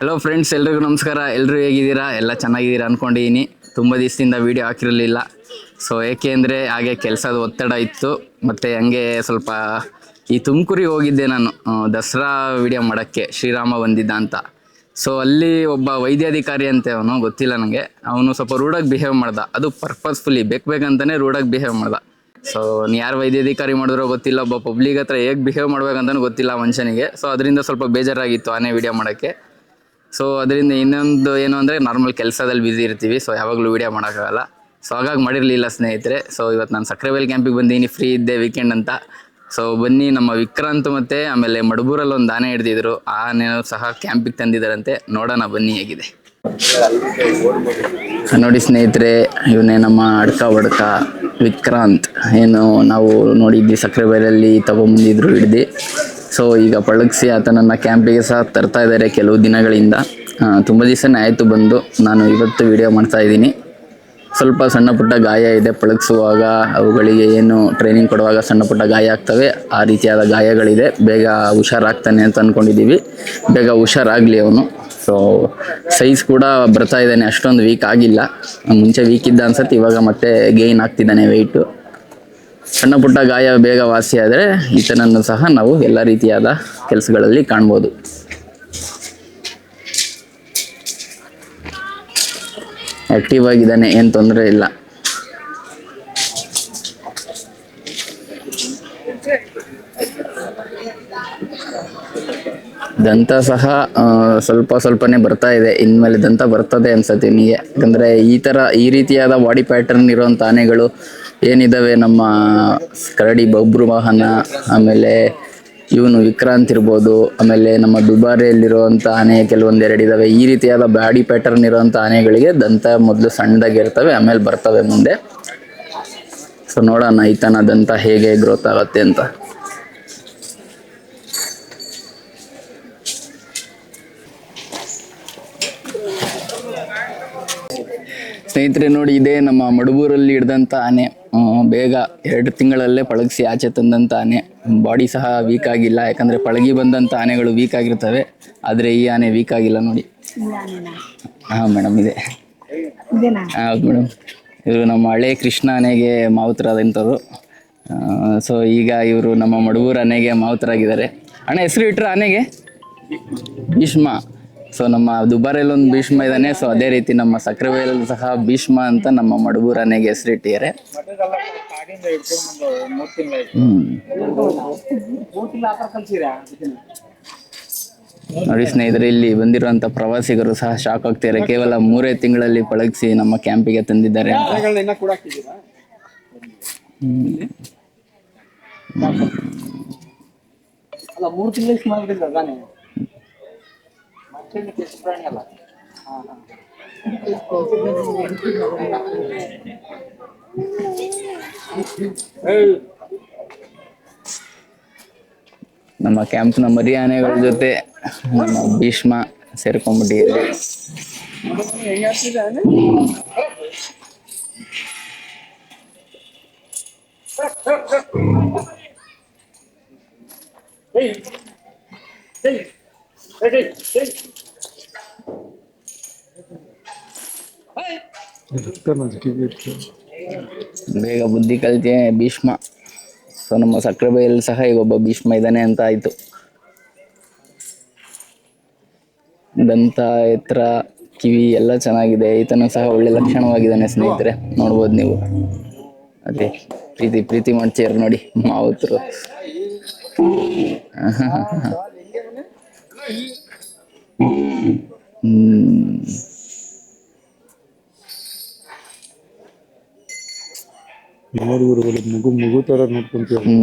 Hello friends ಎಲ್ರಿಗೂ ನಮಸ್ಕಾರ. ಎಲ್ಲರೂ ಹೇಗಿದ್ದೀರಾ? ಎಲ್ಲ ಚೆನ್ನಾಗಿದ್ದೀರಾ ಅಂದ್ಕೊಂಡಿದ್ದೀನಿ ತುಂಬ ದಿವಸದಿಂದ ವೀಡಿಯೋ ಹಾಕಿರಲಿಲ್ಲ. ಸೊ ಏಕೆ ಅಂದರೆ ಹಾಗೆ ಕೆಲಸದ ಒತ್ತಡ ಇತ್ತು. ಮತ್ತು ಹಂಗೆ ಸ್ವಲ್ಪ ಈ ತುಮಕೂರಿಗೆ ಹೋಗಿದ್ದೆ ನಾನು. ದಸರಾ ವಿಡಿಯೋ ಮಾಡೋಕ್ಕೆ ಶ್ರೀರಾಮ ಬಂದಿದ್ದ ಅಂತ. ಸೊ ಅಲ್ಲಿ ಒಬ್ಬ ವೈದ್ಯಾಧಿಕಾರಿ ಅಂತೆ ಅವನು, ಗೊತ್ತಿಲ್ಲ ನನಗೆ ಅವನು ಸ್ವಲ್ಪ ರೂಡಾಗಿ ಬಿಹೇವ್ ಮಾಡ್ದ. ಅದು ಪರ್ಪಸ್ಫುಲಿ ಬೇಕು ಬೇಕಂತಲೇ ರೂಢಾಗಿ ಬಿಹೇವ್ ಮಾಡ್ದ. ಸೊ ಯಾರು ವೈದ್ಯಾಧಿಕಾರಿ ಮಾಡಿದ್ರೋ ಗೊತ್ತಿಲ್ಲ, ಒಬ್ಬ ಪಬ್ಲಿಕ್ ಹತ್ರ ಹೇಗೆ ಬಿಹೇವ್ ಮಾಡ್ಬೇಕಂತನೂ ಗೊತ್ತಿಲ್ಲ ಮನುಷ್ಯನಿಗೆ. ಸೊ ಅದರಿಂದ ಸ್ವಲ್ಪ ಬೇಜಾರಾಗಿತ್ತು ಆನೆ ವಿಡಿಯೋ ಮಾಡೋಕ್ಕೆ. ಸೊ ಅದರಿಂದ ಇನ್ನೊಂದು ಏನು ಅಂದರೆ ನಾರ್ಮಲ್ ಕೆಲಸದಲ್ಲಿ ಬ್ಯುಸಿ ಇರ್ತೀವಿ. ಸೊ ಯಾವಾಗಲೂ ವೀಡಿಯೋ ಮಾಡೋಕ್ಕಾಗಲ್ಲ. ಸೊ ಹಾಗಾಗಿ ಮಾಡಿರಲಿಲ್ಲ ಸ್ನೇಹಿತರೆ. ಸೊ ಇವತ್ತು ನಾನು ಸಕ್ರೆಬೈಲ್ ಕ್ಯಾಂಪಿಗೆ ಬಂದೀನಿ. ಫ್ರೀ ಇದ್ದೆ ವೀಕೆಂಡ್ ಅಂತ. ಸೊ ಬನ್ನಿ, ನಮ್ಮ ವಿಕ್ರಾಂತ್ ಮತ್ತು ಆಮೇಲೆ ಮಡಬೂರಲ್ಲಿ ಒಂದು ಆನೆ ಹಿಡ್ದಿದ್ರು. ಆ ಆನೆನೂ ಸಹ ಕ್ಯಾಂಪಿಗೆ ತಂದಿದ್ದಾರಂತೆ. ನೋಡೋಣ ಬನ್ನಿ ಹೇಗಿದೆ. ನೋಡಿ ಸ್ನೇಹಿತರೆ, ಇವನೇ ನಮ್ಮ ಅಡ್ಕ ಬಡ್ಕ ವಿಕ್ರಾಂತ್. ಏನು, ನಾವು ನೋಡಿದ್ವಿ ಸಕ್ರೆಬೈಲಲ್ಲಿ ತಗೊಂಬಂದಿದ್ರು ಹಿಡ್ದು. ಸೊ ಈಗ ಪಳಗಿಸಿ ಆತನನ್ನು ಕ್ಯಾಂಪಿಗೆ ಸಹ ತರ್ತಾ ಇದ್ದಾರೆ ಕೆಲವು ದಿನಗಳಿಂದ. ತುಂಬ ದಿವಸನೇ ಆಯಿತು ಬಂದು. ನಾನು ಇವತ್ತು ವಿಡಿಯೋ ಮಾಡ್ತಾ ಇದ್ದೀನಿ. ಸ್ವಲ್ಪ ಸಣ್ಣ ಪುಟ್ಟ ಗಾಯ ಇದೆ ಪಳಗಿಸುವಾಗ. ಅವುಗಳಿಗೆ ಏನು ಟ್ರೈನಿಂಗ್ ಕೊಡುವಾಗ ಸಣ್ಣ ಪುಟ್ಟ ಗಾಯ ಆಗ್ತವೆ. ಆ ರೀತಿಯಾದ ಗಾಯಗಳಿದೆ. ಬೇಗ ಹುಷಾರಾಗ್ತಾನೆ ಅಂತ ಅಂದ್ಕೊಂಡಿದ್ದೀವಿ ಬೇಗ ಹುಷಾರಾಗಲಿ ಅವನು. ಸೊ ಸೈಜ್ ಕೂಡ ಬರ್ತಾ ಇದ್ದಾನೆ, ಅಷ್ಟೊಂದು ವೀಕ್ ಆಗಿಲ್ಲ. ಮುಂಚೆ ವೀಕ್ ಇದ್ದ ಅನ್ಸತ್ತೆ, ಇವಾಗ ಮತ್ತೆ ಗೇನ್ ಆಗ್ತಿದ್ದಾನೆ ವೆಯ್ಟು ಸಣ್ಣ ಪುಟ್ಟ ಗಾಯ ಬೇಗ ವಾಸಿ ಆದರೆ ಈತನನ್ನು ಸಹ ನಾವು ಎಲ್ಲ ರೀತಿಯಾದ ಕೆಲಸಗಳಲ್ಲಿ ಕಾಣ್ಬೋದು. ಆಕ್ಟಿವ್ ಆಗಿದ್ದಾನೆ, ಏನು ತೊಂದರೆ ಇಲ್ಲ. ದಂತ ಸಹ ಸ್ವಲ್ಪ ಸ್ವಲ್ಪನೇ ಬರ್ತಾ ಇದೆ. ಇನ್ಮೇಲೆ ದಂತ ಬರ್ತದೆ ಅನ್ಸತ್ತೆ ನಿಮಗೆ. ಯಾಕಂದ್ರೆ ಈ ತರ, ಈ ರೀತಿಯಾದ ಬಾಡಿ ಪ್ಯಾಟರ್ನ್ ಇರುವಂತ ಆನೆಗಳು ಏನಿದಾವೆ? ನಮ್ಮ ಕರಡಿ ಬಬ್ರು ವಾಹನ, ಆಮೇಲೆ ಇವನು ವಿಕ್ರಾಂತ್ ಇರ್ಬೋದು, ಆಮೇಲೆ ನಮ್ಮ ದುಬಾರಿಯಲ್ಲಿರುವಂಥ ಆನೆ ಕೆಲವೊಂದೆರಡು ಇದಾವೆ. ಈ ರೀತಿಯಾದ ಬಾಡಿ ಪ್ಯಾಟರ್ನ್ ಇರುವಂಥ ಆನೆಗಳಿಗೆ ದಂತ ಮೊದಲು ಸಣ್ಣದಾಗಿರ್ತವೆ ಆಮೇಲೆ ಬರ್ತವೆ ಮುಂದೆ. ಸೊ ನೋಡೋಣ, ಈತನ ದಂತ ಹೇಗೆ ಗ್ರೋತ್ ಆಗುತ್ತೆ ಅಂತ. ಸ್ನೇಹಿತರೆ ನೋಡಿ ಇದೇ ನಮ್ಮ ಮಡಬೂರಲ್ಲಿ ಹಿಡ್ದಂಥ ಆನೆ. ಬೇಗ ಎರಡು ತಿಂಗಳಲ್ಲೇ ಪಳಗಿಸಿ ಆಚೆ ತಂದಂಥ ಆನೆ. ಬಾಡಿ ಸಹ ವೀಕ್ ಆಗಿಲ್ಲ ಯಾಕಂದರೆ ಪಳಗಿ ಬಂದಂಥ ಆನೆಗಳು ವೀಕ್ ಆಗಿರ್ತವೆ. ಆದರೆ ಈ ಆನೆ ವೀಕ್ ಆಗಿಲ್ಲ ನೋಡಿ. ಹಾಂ ಮೇಡಮ್ ಇದೆ. ಹೌದು ಮೇಡಮ್ ಇವರು ನಮ್ಮ ಹಳೆ ಕೃಷ್ಣ ಆನೆಗೆ ಮಾವುತರಾದಂಥವ್ರು ಸೊ ಈಗ ಇವರು ನಮ್ಮ ಮಡಬೂರು ಆನೆಗೆ ಮಾವುತರಾಗಿದ್ದಾರೆ. ಅಣ್ಣ ಹೆಸರು ಇಟ್ಟರು ಆನೆಗೆ? ಭೀಷ್ಮ. ಸೊ ನಮ್ಮ ದುಬಾರಿಯಲ್ಲಿ ಒಂದು ಭೀಷ್ಮ ಇದ್ದಾನೆ. ಸೊ ಅದೇ ರೀತಿ ನಮ್ಮ ಸಕ್ರೆಬೈಲಲ್ಲಿ ಸಹ ಭೀಷ್ಮ ಅಂತ ನಮ್ಮ ಮಡಗೂರನೆಗೆ ಹೆಸರಿಟ್ಟಿದ್ದಾರೆ. ನೋಡಿ ಸ್ನೇಹಿತರೆ ಇಲ್ಲಿ ಬಂದಿರುವಂತ ಪ್ರವಾಸಿಗರು ಸಹ ಶಾಕ್ ಆಗ್ತಿದ್ದಾರೆ. ಕೇವಲ ಮೂರೇ ತಿಂಗಳಲ್ಲಿ ಪಳಗಿಸಿ ನಮ್ಮ ಕ್ಯಾಂಪಿಗೆ ತಂದಿದ್ದಾರೆ ಮೂರು ತಿಂಗಳು ಮಾಡಿದ್ರಲ್ಲ ಕ್ಯಾಂಪ್ ಅಲ್ಲ ನಮ್ಮ ಕ್ಯಾಂಪ್ನ ಮರಿ ಆನೆಗಳ ಜೊತೆ ನಮ್ಮ ಭೀಷ್ಮ ಸೇರ್ಕೊಂಡ್ಬಿಟ್ಟಿದ್ದಾರೆ ಬೇಗ ಬುದ್ಧಿ ಕಲಿತೆ ಭೀಷ್ಮ. ಸೊ ನಮ್ಮ ಸಕ್ರೆಬೈಯಲ್ಲಿ ಸಹ ಈಗ ಒಬ್ಬ ಭೀಷ್ಮ ಇದ್ದಾನೆ ಅಂತ ಆಯ್ತು. ದಂತ, ಎತ್ತರ, ಕಿವಿ ಎಲ್ಲ ಚೆನ್ನಾಗಿದೆ. ಈತನು ಸಹ ಒಳ್ಳೆ ಲಕ್ಷಣವಾಗಿದ್ದಾನೆ ಸ್ನೇಹಿತರೆ. ನೋಡ್ಬೋದು ನೀವು. ಅದೇ, ಪ್ರೀತಿ ಪ್ರೀತಿ ಮಾಡ್ತೀರ ನೋಡಿ ಮಾವುತರು. ಹ್ಮ್. ಮಗು ಮಗು ತರ ನೋಡ್ಕೊಂತೀವಿ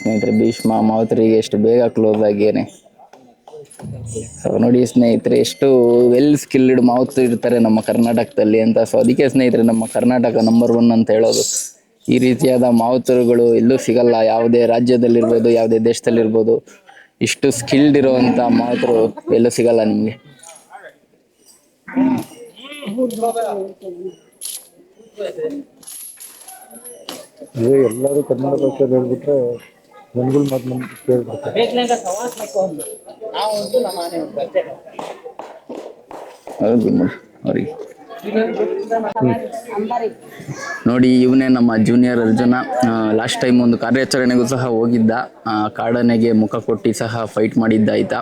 ಸ್ನೇಹಿತರೆ, ಭೀಷ್ಮ ಮಾವತರಿಗೆ ಎಷ್ಟು ಬೇಗ ಕ್ಲೋಸ್ ಆಗೇನೆ ಸೊ, ನೋಡಿ ಸ್ನೇಹಿತರೆ, ಎಷ್ಟು ವೆಲ್ ಸ್ಕಿಲ್ಡ್ ಮಾವುತ್ ಇರ್ತಾರೆ ನಮ್ಮ ಕರ್ನಾಟಕದಲ್ಲಿ ಅಂತ. ಸೊ ಅದಕ್ಕೆ ಸ್ನೇಹಿತರೆ, ನಮ್ಮ ಕರ್ನಾಟಕ ನಂಬರ್ ಒನ್ ಅಂತ ಹೇಳೋದು. ಈ ರೀತಿಯಾದ ಮಾವುತರುಗಳು ಎಲ್ಲೂ ಸಿಗಲ್ಲ. ಯಾವುದೇ ರಾಜ್ಯದಲ್ಲಿರ್ಬೋದು, ಯಾವುದೇ ದೇಶದಲ್ಲಿರ್ಬೋದು. ಇಷ್ಟು ಸ್ಕಿಲ್ಡ್ ಇರುವಂತ ಮಾವುತರು ಎಲ್ಲೂ ಸಿಗಲ್ಲ ನಿಮಗೆ. ಅದೇ ಎಲ್ಲರೂ ಕನ್ನಡ ಭಾಷೆಯಲ್ಲಿ ಹೇಳ್ಬಿಟ್ರೆ ಜನಗಳ ಮಾತು ನಮ್ಗೆ ಕೇಳ್ಬಿಡ್ತಾರೆ. ಹೌದು ನೋಡಿ ಅವ್ರಿಗೆ. ನೋಡಿ, ಇವನೇ ನಮ್ಮ ಜೂನಿಯರ್ ಅರ್ಜುನ. ಲಾಸ್ಟ್ ಟೈಮ್ ಒಂದು ಕಾರ್ಯಾಚರಣೆಗೂ ಸಹ ಹೋಗಿದ್ದ. ಕಾಡನೆಗೆ ಮುಖ ಕೊಟ್ಟು ಸಹ ಫೈಟ್ ಮಾಡಿದ್ದ ಆಯ್ತಾ.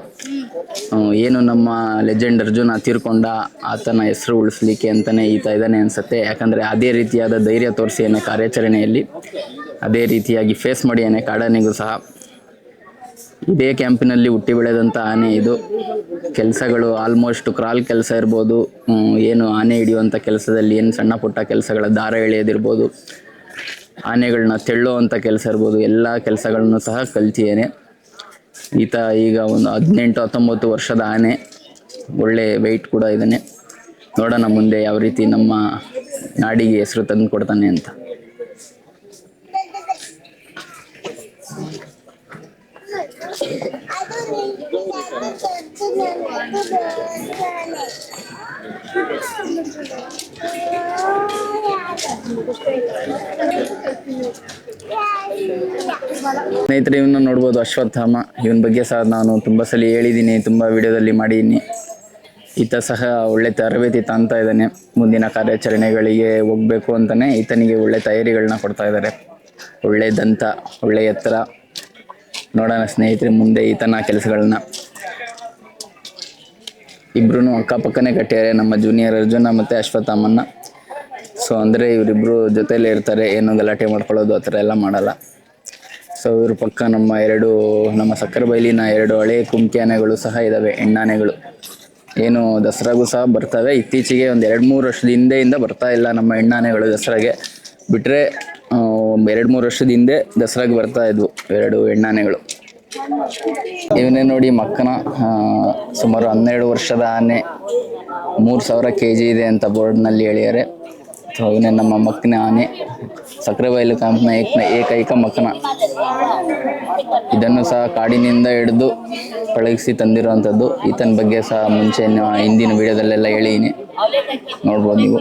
ಏನು ನಮ್ಮ ಲೆಜೆಂಡ್ ಅರ್ಜುನ ತೀರ್ಕೊಂಡ ಆತನ ಹೆಸರು ಉಳಿಸ್ಲಿಕ್ಕೆ ಅಂತಾನೆ ಈತ ಇದ್ದಾನೆ ಅನ್ಸುತ್ತೆ. ಯಾಕಂದ್ರೆ ಅದೇ ರೀತಿಯಾದ ಧೈರ್ಯ ತೋರಿಸಿಯಾನೆ ಕಾರ್ಯಾಚರಣೆಯಲ್ಲಿ, ಅದೇ ರೀತಿಯಾಗಿ ಫೇಸ್ ಮಾಡಿಯಾನೆ ಕಾಡನೆಗೂ ಸಹ ಇದೇ ಕ್ಯಾಂಪಿನಲ್ಲಿ ಹುಟ್ಟಿ ಬೆಳೆದಂಥ ಆನೆ ಇದು. ಕೆಲಸಗಳು ಆಲ್ಮೋಸ್ಟ್ ಕ್ರಾಲ್ ಕೆಲಸ ಇರ್ಬೋದು ಏನು ಆನೆ ಹಿಡಿಯುವಂಥ ಕೆಲಸದಲ್ಲಿ, ಏನು ಸಣ್ಣ ಪುಟ್ಟ ಕೆಲಸಗಳ ದಾರ ಎಳೆಯೋದಿರ್ಬೋದು ಆನೆಗಳನ್ನ ತೆಳ್ಳುವಂಥ ಕೆಲಸ ಇರ್ಬೋದು, ಎಲ್ಲ ಕೆಲಸಗಳನ್ನು ಸಹ ಕಲ್ತಿದ್ದೇನೆ ಈತ ಈಗ ಒಂದು ಹದಿನೆಂಟು ಹತ್ತೊಂಬತ್ತು ವರ್ಷದ ಆನೆ, ಒಳ್ಳೆ ವೆಯ್ಟ್ ಕೂಡ ಇದ್ದಾನೆ. ನೋಡೋಣ ಮುಂದೆ ಯಾವ ರೀತಿ ನಮ್ಮ ನಾಡಿಗೆ ಹೆಸರು ತಂದು ಕೊಡ್ತಾನೆ ಅಂತ. ಸ್ನೇಹಿತರೆ, ಇವನ್ನ ನೋಡ್ಬೋದು ಅಶ್ವತ್ಥಾಮ ಇವನ ಬಗ್ಗೆ ಸಹ ನಾನು ತುಂಬ ಸಲ ಹೇಳಿದ್ದೀನಿ ತುಂಬ ವಿಡಿಯೋದಲ್ಲಿ ಮಾಡಿದ್ದೀನಿ ಈತ ಸಹ ಒಳ್ಳೆ ತರಬೇತಿ ತಾಂತಾ ಇದ್ದಾನೆ. ಮುಂದಿನ ಕಾರ್ಯಾಚರಣೆಗಳಿಗೆ ಹೋಗ್ಬೇಕು ಅಂತಲೇ ಈತನಿಗೆ ಒಳ್ಳೆ ತಯಾರಿಗಳನ್ನ ಕೊಡ್ತಾ ಇದ್ದಾರೆ. ಒಳ್ಳೆ ದಂತ, ಒಳ್ಳೆ ಎತ್ತರ. ನೋಡೋಣ ಸ್ನೇಹಿತರೆ, ಮುಂದೆ ಈತನ ಕೆಲಸಗಳನ್ನ. ಇಬ್ರು ಅಕ್ಕಪಕ್ಕನೇ ಕಟ್ಟಿದ್ದಾರೆ. ನಮ್ಮ ಜೂನಿಯರ್ ಅರ್ಜುನ ಮತ್ತು ಅಶ್ವತ್ಥಾಮನ್ನ ಸೊ ಅಂದರೆ ಇವರಿಬ್ಬರು ಜೊತೆಯಲ್ಲೇ ಇರ್ತಾರೆ. ಏನು ಗಲಾಟೆ ಮಾಡ್ಕೊಳ್ಳೋದು ಆ ಥರ ಎಲ್ಲ ಮಾಡಲ್ಲ. ಸೊ ಇವ್ರ ಪಕ್ಕ ನಮ್ಮ ಎರಡು, ನಮ್ಮ ಸಕ್ಕರೆ ಬೈಲಿನ ಎರಡು ಹಳೆ ಕುಮ್ಕಿ ಸಹ ಇದ್ದಾವೆ ಹೆಣ್ಣಾನೆಗಳು. ಏನು ದಸರಾಗೂ ಸಹ ಬರ್ತವೆ. ಇತ್ತೀಚೆಗೆ ಒಂದು ಎರಡು ಮೂರು ವರ್ಷದ ಹಿಂದೆಯಿಂದ ಬರ್ತಾ ಇಲ್ಲ ನಮ್ಮ ಹೆಣ್ಣಾನೆಗಳು ದಸರಾಗೆ. ಬಿಟ್ಟರೆ ಎರಡು ಮೂರು ವರ್ಷದ ಹಿಂದೆ ದಸರಾಗೆ ಬರ್ತಾ ಇದ್ವು ಎರಡು ಹೆಣ್ಣಾನೆಗಳು. ಇವನೇ ನೋಡಿ ಮಕ್ಕನ ಸುಮಾರು ಹನ್ನೆರಡು ವರ್ಷದ ಆನೆ, ಮೂರು ಸಾವಿರ ಕೆ ಜಿ ಇದೆ ಅಂತ ಬೋರ್ಡ್ನಲ್ಲಿ ಹೇಳಿದ್ದಾರೆ. ಸೊ ಇವನೇ ನಮ್ಮ ಮಕ್ಕನ ಆನೆ ಸಕ್ಕರೆಬೈಲು ಕ್ಯಾಂಪ್ನ ಏಕ್ನ ಏಕೈಕ ಮಕ್ಕನ. ಇದನ್ನು ಸಹ ಕಾಡಿನಿಂದ ಹಿಡಿದು ಪಳಗಿಸಿ ತಂದಿರುವಂಥದ್ದು. ಈತನ ಬಗ್ಗೆ ಸಹ ಮುಂಚೆ ಹಿಂದಿನ ವಿಡಿಯೋದಲ್ಲೆಲ್ಲ ಹೇಳಿದ್ದೀನಿ. ನೋಡ್ಬೋದು ನೀವು.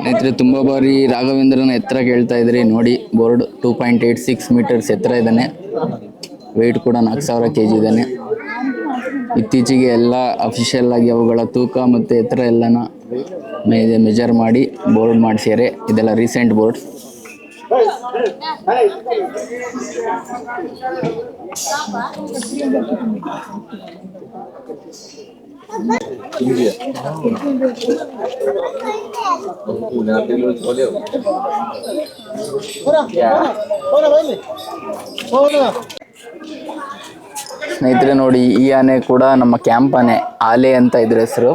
ಸ್ನೇಹಿತರೆ, ತುಂಬ ಬಾರಿ ರಾಘವೇಂದ್ರನ ಎತ್ತರ ಕೇಳ್ತಾ ಇದ್ರಿ. ನೋಡಿ, board two point eight six meters ಎತ್ತರ ಇದ್ದಾನೆ. ವೆಯ್ಟ್ ಕೂಡ ನಾಲ್ಕು ಸಾವಿರ ಕೆ ಜಿ ಇದ್ದಾನೆ. ಇತ್ತೀಚೆಗೆ ಎಲ್ಲ ಅಫಿಷಿಯಲ್ ಆಗಿ ಅವುಗಳ ತೂಕ ಮತ್ತು ಎತ್ತರ ಎಲ್ಲನ ಮೆಜರ್ ಮಾಡಿ ಬೋರ್ಡ್ ಮಾಡಿಸ್ಯಾರೆ ಇದೆಲ್ಲ ರೀಸೆಂಟ್ ಬೋರ್ಡ್. ಸ್ನೇಹಿತರೆ ನೋಡಿ ಈ ಆನೆ ಕೂಡ ನಮ್ಮ ಕ್ಯಾಂಪ್ ಆನೆ ಆಲೆ ಅಂತ ಇದ್ರ ಹೆಸರು.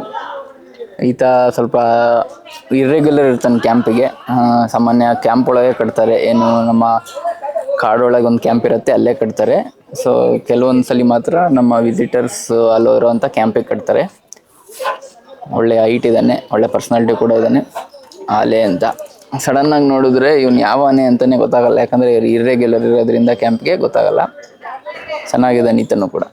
ಈತ ಸ್ವಲ್ಪ ಇರ್ರೆಗ್ಯುಲರ್ ಇರ್ತಾನೆ ಕ್ಯಾಂಪಿಗೆ ಸಾಮಾನ್ಯ ಕ್ಯಾಂಪ್ ಒಳಗೆ ಕಟ್ತಾರೆ. ಏನು ನಮ್ಮ ಕಾಡೊಳಗೆ ಒಂದು ಕ್ಯಾಂಪ್ ಇರುತ್ತೆ, ಅಲ್ಲೇ ಕಟ್ತಾರೆ. ಸೊ ಕೆಲವೊಂದು ಸಲ ಮಾತ್ರ ನಮ್ಮ ವಿಸಿಟರ್ಸ್ ಅಲ್ಲೋರೋ ಅಂತ ಕ್ಯಾಂಪಿಗೆ ಕಟ್ತಾರೆ. ಒಳ್ಳೆ ಹೈಟ್ ಇದ್ದಾನೆ, ಒಳ್ಳೆ ಪರ್ಸ್ನಾಲಿಟಿ ಕೂಡ ಇದ್ದಾನೆ. ಆಲೆ ಅಂತ. ಸಡನ್ ಆಗಿ ನೋಡಿದ್ರೆ ಇವನು ಯಾವ ಆನೆ ಅಂತಲೇ ಗೊತ್ತಾಗಲ್ಲ. ಯಾಕಂದ್ರೆ ಇರ್ರೆಗ್ಯುಲರ್ ಇರೋದ್ರಿಂದ ಕ್ಯಾಂಪ್ಗೆ ಗೊತ್ತಾಗಲ್ಲ. ಚೆನ್ನಾಗಿದೆ ಈತನು ಕೂಡ.